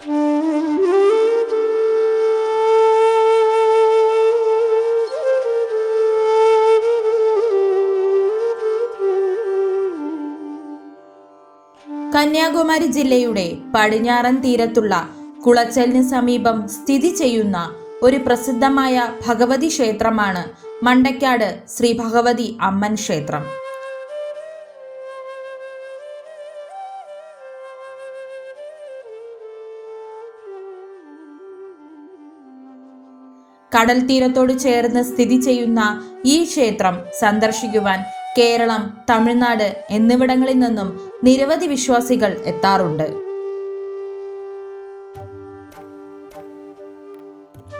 കന്യാകുമാരി ജില്ലയുടെ പടിഞ്ഞാറൻ തീരത്തുള്ള കുളച്ചലിന് സമീപം സ്ഥിതി ചെയ്യുന്ന ഒരു പ്രസിദ്ധമായ ഭഗവതി ക്ഷേത്രമാണ് മണ്ടക്കാട് ശ്രീ ഭഗവതി അമ്മൻ ക്ഷേത്രം. കടൽ തീരത്തോട് ചേർന്ന് സ്ഥിതി ചെയ്യുന്ന ഈ ക്ഷേത്രം സന്ദർശിക്കുവാൻ കേരളം തമിഴ്നാട് എന്നിവിടങ്ങളിൽ നിന്നും നിരവധി വിശ്വാസികൾ എത്താറുണ്ട്.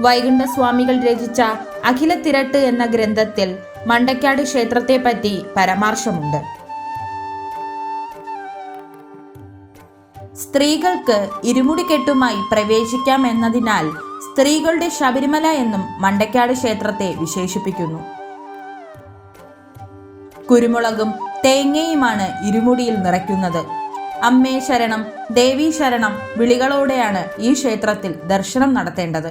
വൈകുണ്ഠസ്വാമികൾ രചിച്ച അഖില തിരട്ട് എന്ന ഗ്രന്ഥത്തിൽ മണ്ടക്കാട് ക്ഷേത്രത്തെപ്പറ്റി പരാമർശമുണ്ട്. സ്ത്രീകൾക്ക് ഇരുമുടിക്കെട്ടുമായി പ്രവേശിക്കാം എന്നതിനാൽ സ്ത്രീകളുടെ ശബരിമല എന്നും മണ്ടക്കാട് ക്ഷേത്രത്തെ വിശേഷിപ്പിക്കുന്നു. കുരുമുളകും തേങ്ങയുമാണ് ഇരുമുടിയിൽ നിറയ്ക്കുന്നത്. അമ്മേ ശരണം ദേവീ ശരണം വിളികളോടെയാണ് ഈ ക്ഷേത്രത്തിൽ ദർശനം നടത്തേണ്ടത്.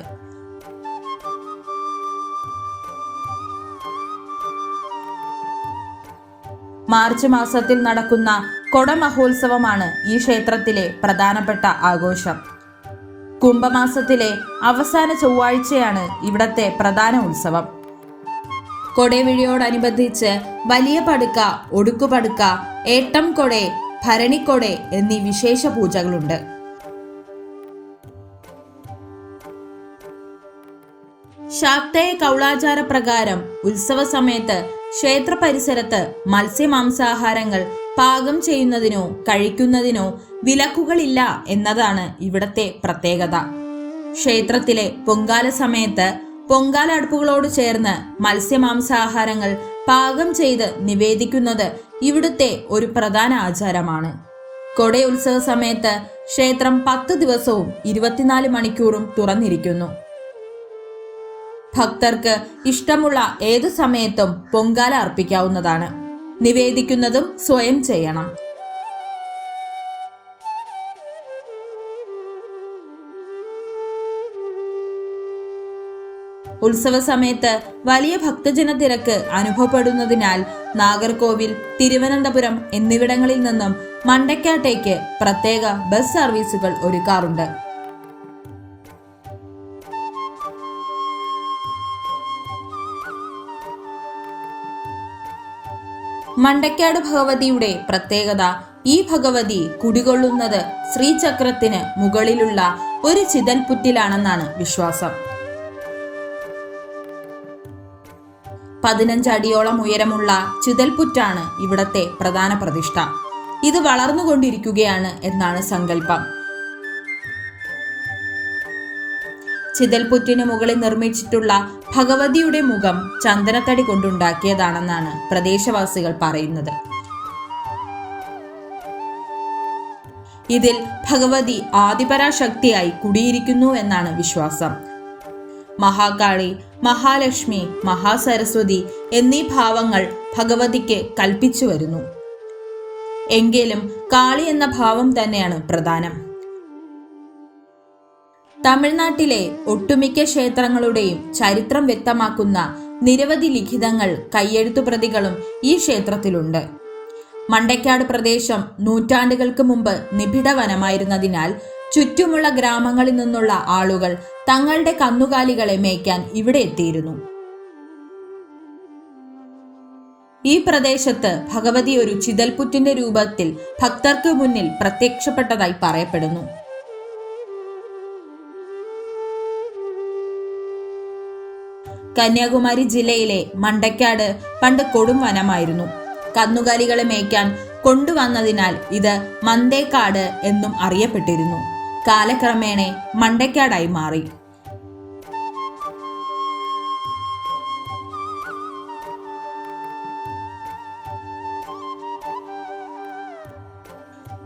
മാർച്ച് മാസത്തിൽ നടക്കുന്ന കൊടമഹോത്സവമാണ് ഈ ക്ഷേത്രത്തിലെ പ്രധാനപ്പെട്ട ആഘോഷം. കുംഭമാസത്തിലെ അവസാന ചൊവ്വാഴ്ചയാണ് ഇവിടത്തെ പ്രധാന ഉത്സവം. കൊടേവിഴിയോടനുബന്ധിച്ച് വലിയ പടുക്ക ഒടുക്കുപടുക്ക ഏട്ടം കൊടെ ഭരണിക്കൊടെ എന്നീ വിശേഷ പൂജകളുണ്ട്. ശാക്തേയ കൗളാചാര പ്രകാരം ഉത്സവ സമയത്ത് ക്ഷേത്ര പരിസരത്ത് മത്സ്യമാംസാഹാരങ്ങൾ പാകം ചെയ്യുന്നതിനോ കഴിക്കുന്നതിനോ വിലക്കുകളില്ല എന്നതാണ് ഇവിടത്തെ പ്രത്യേകത. ക്ഷേത്രത്തിലെ പൊങ്കാല സമയത്ത് പൊങ്കാല അടുപ്പുകളോട് ചേർന്ന് മത്സ്യമാംസാഹാരങ്ങൾ പാകം ചെയ്ത് നിവേദിക്കുന്നത് ഇവിടുത്തെ ഒരു പ്രധാന ആചാരമാണ്. കൊട ഉത്സവ സമയത്ത് ക്ഷേത്രം പത്ത് ദിവസവും ഇരുപത്തിനാല് മണിക്കൂറും തുറന്നിരിക്കുന്നു. ഭക്തർക്ക് ഇഷ്ടമുള്ള ഏതു സമയത്തും പൊങ്കാല അർപ്പിക്കാവുന്നതാണ്. നിവേദിക്കുന്നതും സ്വയം ചെയ്യണം. ഉത്സവ സമയത്ത് വലിയ ഭക്തജന തിരക്ക് അനുഭവപ്പെടുന്നതിനാൽ നാഗർകോവിൽ തിരുവനന്തപുരം എന്നിവിടങ്ങളിൽ നിന്നും മണ്ടക്കാട്ടേക്ക് പ്രത്യേക ബസ് സർവീസുകൾ ഒരുക്കാറുണ്ട്. മണ്ടക്കാട് ഭഗവതിയുടെ പ്രത്യേകത ഈ ഭഗവതി കുടികൊള്ളുന്നത് ശ്രീചക്രത്തിന് മുകളിലുള്ള ഒരു ചിതൽപുറ്റിലാണെന്നാണ് വിശ്വാസം. പതിനഞ്ചടിയോളം ഉയരമുള്ള ചിതൽപുറ്റാണ് ഇവിടത്തെ പ്രധാന പ്രതിഷ്ഠ. ഇത് വളർന്നുകൊണ്ടിരിക്കുകയാണ് എന്നാണ് സങ്കല്പം. ചിതൽപുറ്റിന് മുകളിൽ നിർമ്മിച്ചിട്ടുള്ള ഭഗവതിയുടെ മുഖം ചന്ദനത്തടി കൊണ്ടുണ്ടാക്കിയതാണെന്നാണ് പ്രദേശവാസികൾ പറയുന്നത്. ഇതിൽ ഭഗവതി ആദിപരാശക്തിയായി കുടിയിരിക്കുന്നു എന്നാണ് വിശ്വാസം. മഹാകാളി മഹാലക്ഷ്മി മഹാസരസ്വതി എന്നീ ഭാവങ്ങൾ ഭഗവതിക്ക് കൽപ്പിച്ചു വരുന്നു. എങ്കിലും കാളി എന്ന ഭാവം തന്നെയാണ് പ്രധാനം. തമിഴ്നാട്ടിലെ ഒട്ടുമിക്ക ക്ഷേത്രങ്ങളുടെയും ചരിത്രം വ്യക്തമാക്കുന്ന നിരവധി ലിഖിതങ്ങൾ കയ്യെഴുത്തു പ്രതികളും ഈ ക്ഷേത്രത്തിലുണ്ട്. മണ്ടയ്ക്കാട് പ്രദേശം നൂറ്റാണ്ടുകൾക്ക് മുമ്പ് നിബിഡ വനമായിരുന്നതിനാൽ ചുറ്റുമുള്ള ഗ്രാമങ്ങളിൽ നിന്നുള്ള ആളുകൾ തങ്ങളുടെ കന്നുകാലികളെ മേയ്ക്കാൻ ഇവിടെ എത്തിയിരുന്നു. ഈ പ്രദേശത്ത് ഭഗവതി ഒരു ചിതൽപുറ്റിന്റെ രൂപത്തിൽ ഭക്തർക്ക് മുന്നിൽ പ്രത്യക്ഷപ്പെട്ടതായി പറയപ്പെടുന്നു. കന്യാകുമാരി ജില്ലയിലെ മണ്ടക്കാട് പണ്ട് കൊടും വനമായിരുന്നു. കന്നുകാലികളെ മേയ്ക്കാൻ കൊണ്ടുവന്നതിനാൽ ഇത് മന്തേക്കാട് എന്നും അറിയപ്പെട്ടിരുന്നു. കാലക്രമേണ മണ്ടക്കാടായി മാറി.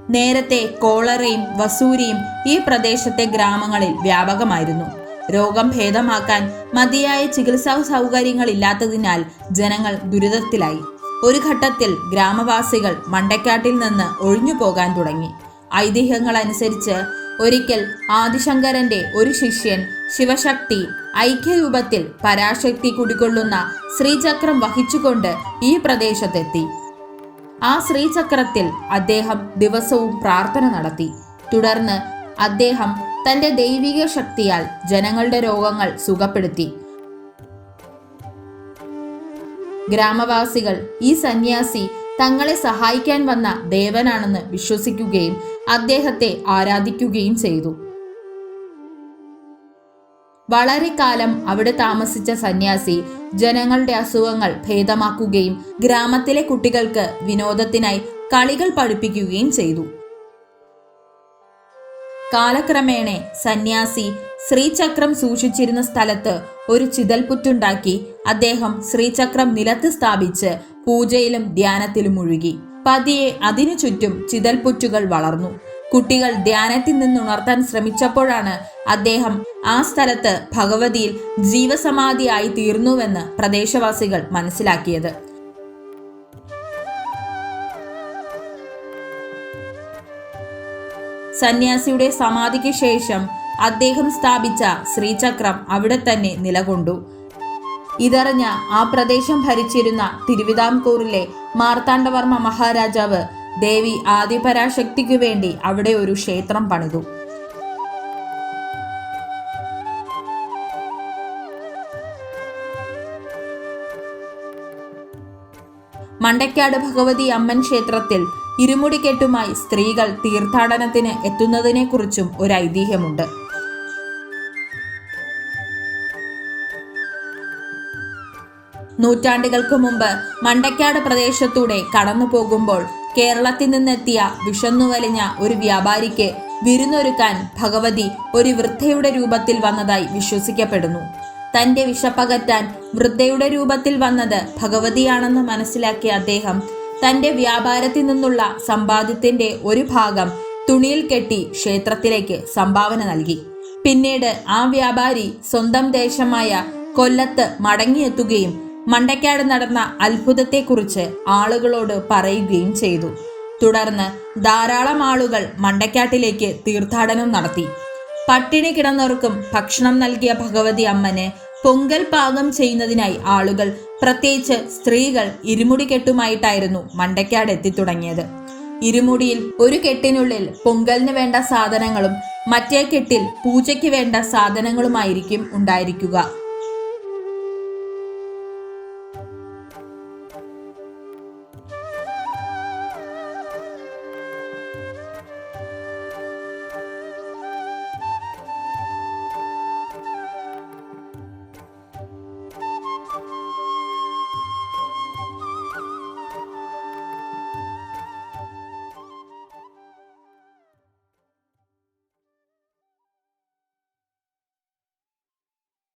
നേരത്തെ കോളറയും വസൂരിയും ഈ പ്രദേശത്തെ ഗ്രാമങ്ങളിൽ വ്യാപകമായിരുന്നു. രോഗം ഭേദമാക്കാൻ മതിയായ ചികിത്സാ സൗകര്യങ്ങൾ ഇല്ലാത്തതിനാൽ ജനങ്ങൾ ദുരിതത്തിലായി. ഒരു ഘട്ടത്തിൽ ഗ്രാമവാസികൾ മണ്ടക്കാട്ടിൽ നിന്ന് ഒഴിഞ്ഞു പോകാൻ തുടങ്ങി. ഐതിഹ്യങ്ങൾ അനുസരിച്ച് ഒരിക്കൽ ആദിശങ്കരന്റെ ഒരു ശിഷ്യൻ ശിവശക്തി ഐക്യരൂപത്തിൽ പരാശക്തി കുടികൊള്ളുന്ന ശ്രീചക്രം വഹിച്ചുകൊണ്ട് ഈ പ്രദേശത്തെത്തി. ആ ശ്രീചക്രത്തിൽ അദ്ദേഹം ദിവസവും പ്രാർത്ഥന നടത്തി. തുടർന്ന് അദ്ദേഹം തന്റെ ദൈവിക ശക്തിയാൽ ജനങ്ങളുടെ രോഗങ്ങൾ സുഖപ്പെടുത്തി. ഗ്രാമവാസികൾ ഈ സന്യാസി തങ്ങളെ സഹായിക്കാൻ വന്ന ദേവനാണെന്ന് വിശ്വസിക്കുകയും അദ്ദേഹത്തെ ആരാധിക്കുകയും ചെയ്തു. വളരെ കാലം അവിടെ താമസിച്ച സന്യാസി ജനങ്ങളുടെ അസുഖങ്ങൾ ഭേദമാക്കുകയും ഗ്രാമത്തിലെ കുട്ടികൾക്ക് വിനോദത്തിനായി കളികൾ പഠിപ്പിക്കുകയും ചെയ്തു. കാലക്രമേണ സന്യാസി ശ്രീചക്രം സൂക്ഷിച്ചിരുന്ന സ്ഥലത്ത് ഒരു ചിതൽപുറ്റുണ്ടാക്കി അദ്ദേഹം ശ്രീചക്രം നിലത്ത് സ്ഥാപിച്ച് പൂജയിലും ധ്യാനത്തിലും മുഴുകി പതിയെ അതിനു ചുറ്റും ചിതൽപുറ്റുകൾ വളർന്നു. കുട്ടികൾ ധ്യാനത്തിൽ നിന്നുണർത്താൻ ശ്രമിച്ചപ്പോഴാണ് അദ്ദേഹം ആ സ്ഥലത്ത് ഭഗവതിയിൽ ജീവസമാധിയായി തീർന്നുവെന്ന് പ്രദേശവാസികൾ മനസ്സിലാക്കിയത്. സന്യാസിയുടെ സമാധിക്ക് ശേഷം അദ്ദേഹം സ്ഥാപിച്ച ശ്രീചക്രം അവിടെ തന്നെ നിലകൊണ്ടു. ഇതറിഞ്ഞ ആ പ്രദേശം ഭരിച്ചിരുന്ന തിരുവിതാംകൂറിലെ മാർത്താണ്ഡവർമ്മ മഹാരാജാവ് ദേവി ആദിപരാശക്തിക്കു വേണ്ടി അവിടെ ഒരു ക്ഷേത്രം പണിതു. മണ്ടക്കാട് ഭഗവതി അമ്മൻ ക്ഷേത്രത്തിൽ ഇരുമുടിക്കെട്ടുമായി സ്ത്രീകൾ തീർത്ഥാടനത്തിന് എത്തുന്നതിനെക്കുറിച്ചും ഒരു ഐതിഹ്യമുണ്ട്. നൂറ്റാണ്ടുകൾക്ക് മുമ്പ് മണ്ടക്കാട് പ്രദേശത്തൂടെ കടന്നു പോകുമ്പോൾ കേരളത്തിൽ നിന്നെത്തിയ വിഷന്നു വലിഞ്ഞ ഒരു വ്യാപാരിക്ക് വിരുന്നൊരുക്കാൻ ഭഗവതി ഒരു വൃദ്ധയുടെ രൂപത്തിൽ വന്നതായി വിശ്വസിക്കപ്പെടുന്നു. തന്റെ വിശപ്പകറ്റാൻ വൃദ്ധയുടെ രൂപത്തിൽ വന്നത് ഭഗവതിയാണെന്ന് മനസ്സിലാക്കിയ അദ്ദേഹം തന്റെ വ്യാപാരത്തിൽ നിന്നുള്ള സമ്പാദ്യത്തിന്റെ ഒരു ഭാഗം തുണിയിൽ കെട്ടി ക്ഷേത്രത്തിലേക്ക് സംഭാവന നൽകി. പിന്നീട് ആ വ്യാപാരി സ്വന്തം ദേശമായ കൊല്ലത്ത് മടങ്ങിയെത്തുകയും മണ്ടയ്ക്കാട് നടന്ന അത്ഭുതത്തെക്കുറിച്ച് ആളുകളോട് പറയുകയും ചെയ്തു. തുടർന്ന് ധാരാളം ആളുകൾ മണ്ടയ്ക്കാട്ടിലേക്ക് തീർത്ഥാടനം നടത്തി. പട്ടിണി കിടന്നവർക്കും ഭക്ഷണം നൽകിയ ഭഗവതി അമ്മന് പൊങ്കൽ പാകം ചെയ്യുന്നതിനായി ആളുകൾ പ്രത്യേകിച്ച് സ്ത്രീകൾ ഇരുമുടി കെട്ടുമായിട്ടായിരുന്നു മണ്ടയ്ക്കാട് എത്തിത്തുടങ്ങിയത്. ഇരുമുടിയിൽ ഒരു കെട്ടിനുള്ളിൽ പൊങ്കലിന് വേണ്ട സാധനങ്ങളും മറ്റേ കെട്ടിൽ പൂജയ്ക്ക് വേണ്ട സാധനങ്ങളുമായിരിക്കും ഉണ്ടായിരിക്കുക.